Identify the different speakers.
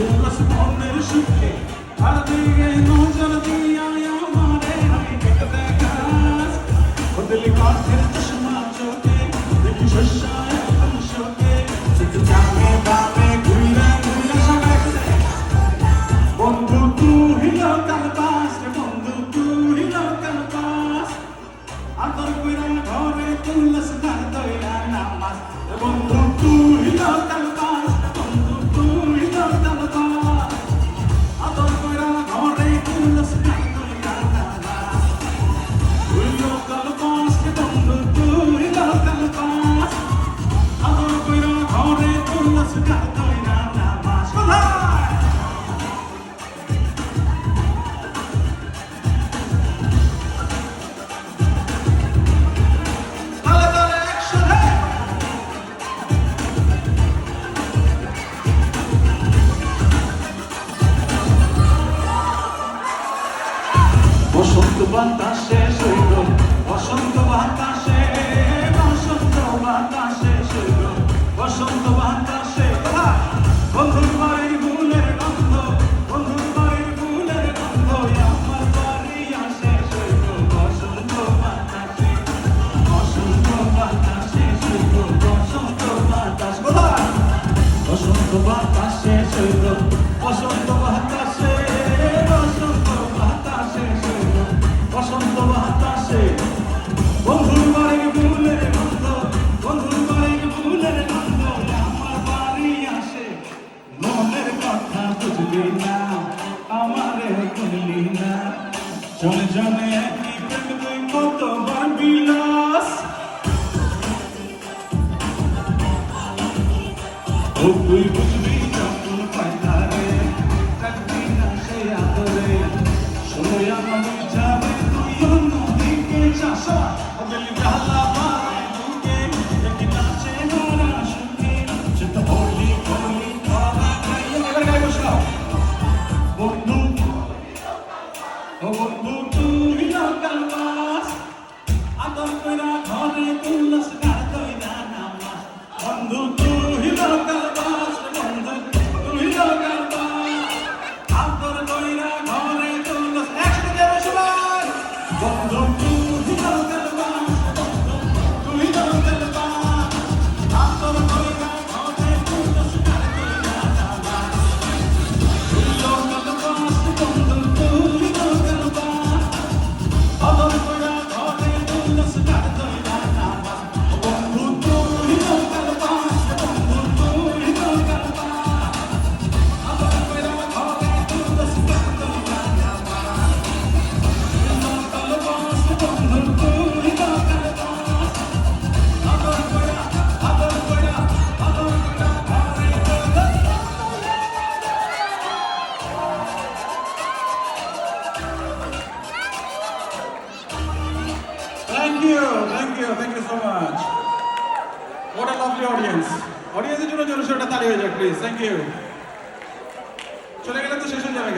Speaker 1: Yoldaş bu haber şükür Her diye nocar diye বাতাসে সৈল বসন্ত বাতাসে বসন্ত বাতাসে সৈল বসন্ত বাতাসে। বন্ধুর বাড়ির ফুলের গন্ধ, বন্ধুর বাড়ির ফুলের গন্ধ, আমার বাড়ি আসে সৈল বসন্ত বাতাসে। বসন্ত বাতাসে সৈল বসন্ত বাতাস বসন্ত বাতাসে সৈল বসন্ত না আমারে ভুলি জনে জনে একই প্রেম তুই কতবার বিলাস ও তুই বুঝবি Não vou tudo. you, thank you so much. What a lovely audience. Audience you know, you একটা তালি হয়ে যাক প্লিজ থ্যাংক ইউ চলে গেলে তো শেষ হয়ে যাবে